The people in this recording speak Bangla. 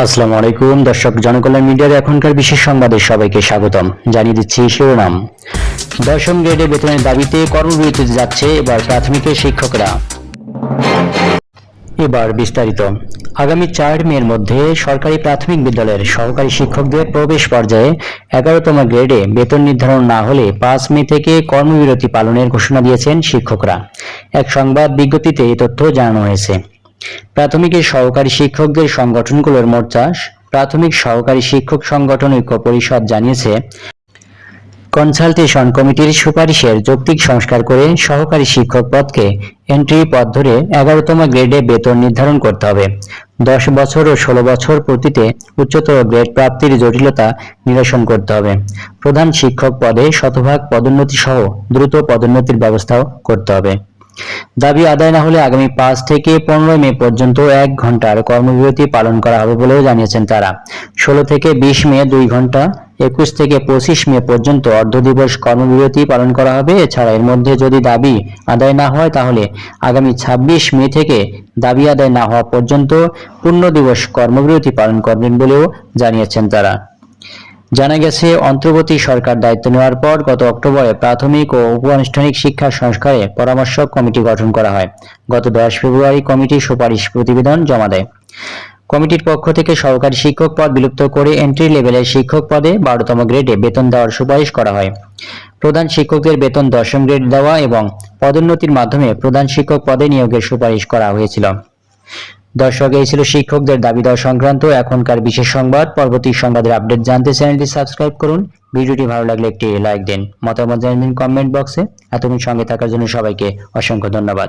আসসালামু আলাইকুম, দর্শক জনকল্যাণ মিডিয়ার এখনকার বিশেষ সংবাদে সবাইকে স্বাগতম। জানিয়ে দিচ্ছি শিরোনাম। দশম গ্রেডে বেতনের দাবিতে কর্মবিরতিতে যাচ্ছে এবার প্রাথমিকের শিক্ষকরা। এবার বিস্তারিত। আগামী চার মের মধ্যে সরকারি প্রাথমিক বিদ্যালয়ের সহকারী শিক্ষকদের প্রবেশ পর্যায়ে এগারোতম গ্রেডে বেতন নির্ধারণ না হলে পাঁচ মে থেকে কর্মবিরতি পালনের ঘোষণা দিয়েছেন শিক্ষকরা। এক সংবাদ বিজ্ঞপ্তিতে এই তথ্য জানানো হয়েছে। প্রাথমিকের সহকারী শিক্ষকদের সংগঠনগুলোর মোর্চা প্রাথমিক সহকারী শিক্ষক সংগঠন ঐক্য পরিষদ জানিয়েছে। কনসালটেশন কমিটির সুপারিশের যৌক্তিক সংস্কার করে সহকারী শিক্ষক পদকে এন্ট্রি পদ ধরে এগারোতম গ্রেডে বেতন নির্ধারণ করতে হবে। দশ বছর ও ষোলো বছর প্রতিতে উচ্চতর গ্রেড প্রাপ্তির জটিলতা নিরসন করতে হবে। প্রধান শিক্ষক পদে শতভাগ পদোন্নতি সহ দ্রুত পদোন্নতির ব্যবস্থাও করতে হবে। দাবি আদায় না হলে আগামী পাঁচ থেকে পনেরোই মে পর্যন্ত এক ঘণ্টার কর্মবিরতি পালন করা হবে বলেও জানিয়েছেন তারা। ষোলো থেকে বিশ মে দুই ঘণ্টা, একুশ থেকে পঁচিশ মে পর্যন্ত অর্ধ দিবস কর্মবিরতি পালন করা হবে। এছাড়া এর মধ্যে যদি দাবি আদায় না হয় তাহলে আগামী ছাব্বিশ মে থেকে দাবি আদায় না হওয়া পর্যন্ত পূর্ণ দিবস কর্মবিরতি পালন করবেন বলেও জানিয়েছেন তারা। জানা গেছে, অন্তর্বর্তী সরকার দায়িত্ব নেওয়ার পর গত অক্টোবরে প্রাথমিক ও উপানুষ্ঠানিক শিক্ষা সংস্কারে পরামর্শক কমিটি গঠন করা হয়। গত দশ ফেব্রুয়ারি কমিটি সুপারিশ প্রতিবেদন জমা দেয়। কমিটির পক্ষ থেকে সহকারী শিক্ষক পদ বিলুপ্ত করে এন্ট্রি লেভেলের শিক্ষক পদে বারোতম গ্রেডে বেতন দেওয়ার সুপারিশ করা হয়। প্রধান শিক্ষকদের বেতন দশম গ্রেড দেওয়া এবং পদোন্নতির মাধ্যমে প্রধান শিক্ষক পদে নিয়োগের সুপারিশ করা হয়েছিল। দর্শক, এই ছিল শিক্ষকদের দাবি দেওয়া সংক্রান্ত এখনকার বিশেষ সংবাদ। পরবর্তী সংবাদের আপডেট জানতে চ্যানেলটি সাবস্ক্রাইব করুন। ভিডিওটি ভালো লাগলে একটি লাইক দিন। মতামত জানাবেন কমেন্ট বক্সে। এতক্ষণ সঙ্গে থাকার জন্য সবাইকে অসংখ্য ধন্যবাদ।